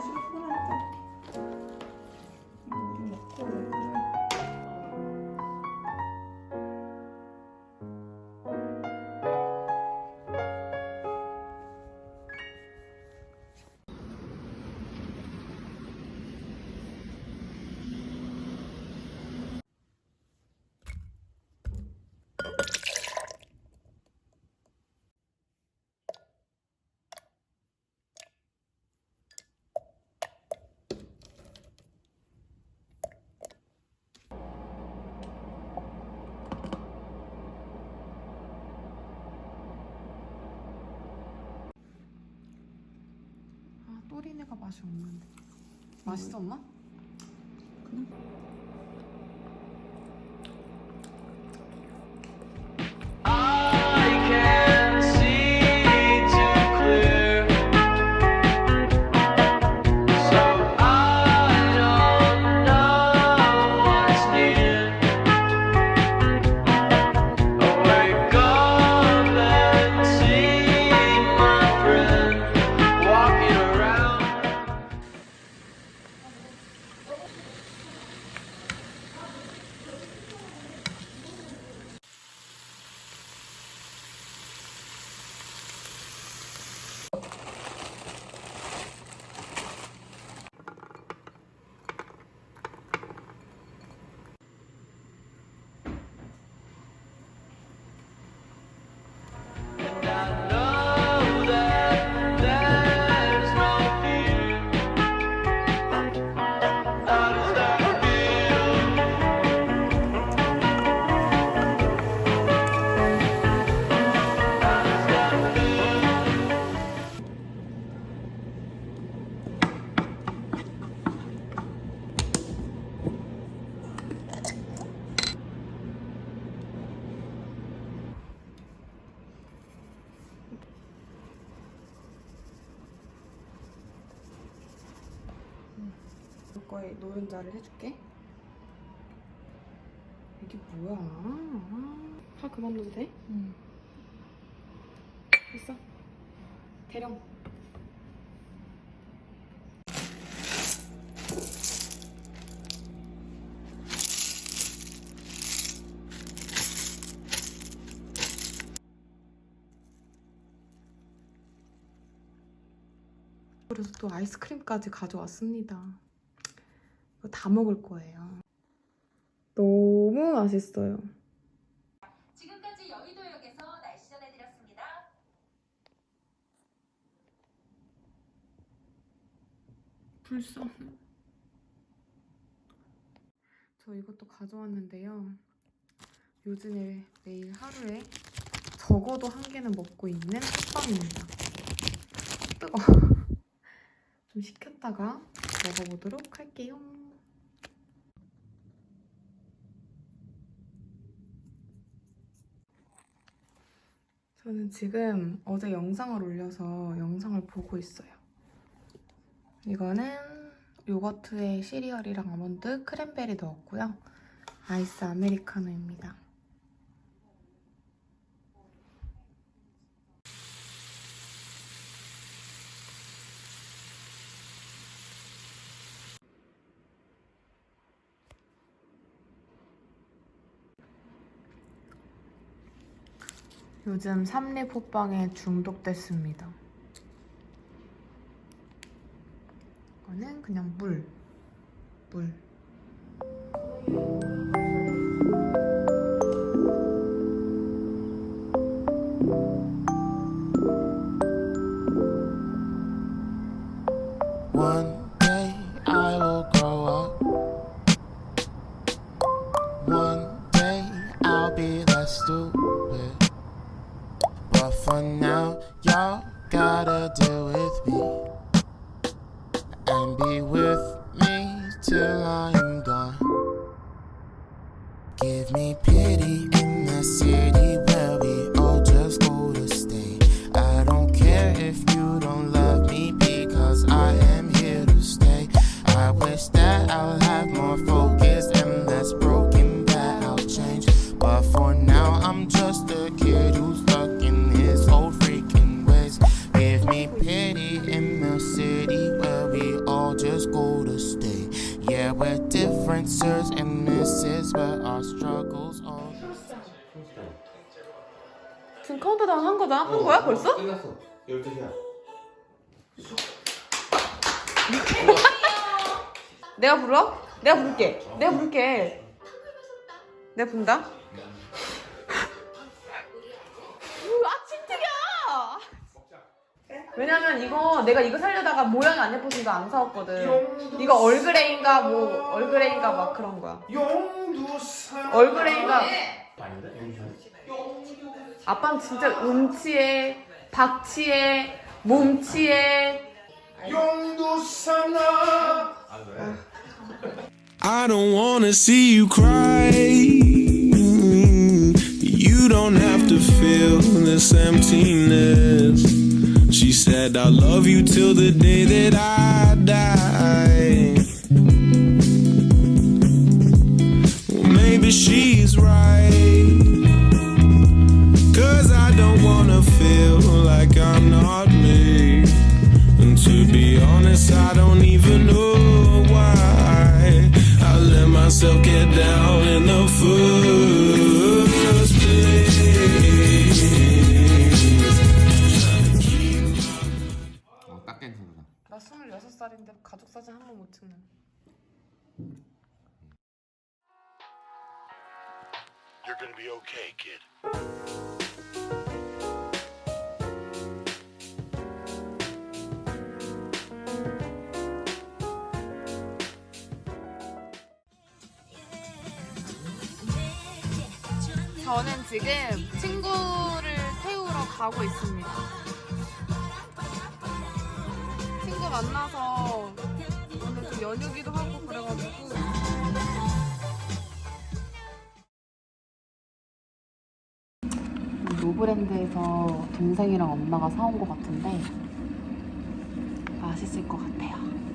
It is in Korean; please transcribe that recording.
Thank you. 또리네가 맛이 없는데. 맛있어 엄마? I 거에 노른자를 해줄게. 이게 뭐야? 아, 팔 그만 넣어도 돼? 응. 됐어. 대령. 그래서 또 아이스크림까지 가져왔습니다. 이거 다 먹을 거예요. 너무 맛있어요. 지금까지 여의도역에서 날씨 전해드렸습니다. 불쌍. 저 이것도 가져왔는데요. 요즘에 매일 하루에 적어도 한 개는 먹고 있는 햇빵입니다. 뜨거. 좀 식혔다가 먹어보도록 할게요. 저는 지금 어제 영상을 올려서 영상을 보고 있어요. 이거는 요거트에 시리얼이랑 아몬드, 크랜베리 넣었고요. 아이스 아메리카노입니다. 요즘 삼립 호빵에 중독됐습니다. 이거는 그냥 물. 물. Till I'm gone. Give me pity in the city where we all just go to stay. I don't care if you don't love me because I am here to stay. I wish that I'll have more focus Yeah, we're different, sirs, and is where our struggles all. 지금 카운트다운 한 거다? 한 거야 벌써? 끝났어. 12시야. 내가 불러? 내가 부를게. 내가 부를게. 내가 분다. 왜냐면 이거 내가 이거 살려다가 모양이 안 예뻐서 이거 안 사왔거든. 이거 얼그레인가 뭐 얼그레인가 막 그런 거야. 얼그레인가 아닌데? 아빠는 진짜 음치에 박치에 몸치에 용두산아 아 그래? I don't wanna see you cry. You don't have to feel this emptiness. She said, I love you till the day that I die. Well, maybe she's right. Cause I don't wanna feel like I'm not me. And to be honest, I don't even know why I let myself get down in the first You're gonna be okay, kid. 저는 지금 친구를 태우러 가고 있습니다. 친구 만나서 연휴기도 하고 그래가지고 노브랜드에서 동생이랑 엄마가 사온 것 같은데 맛있을 것 같아요.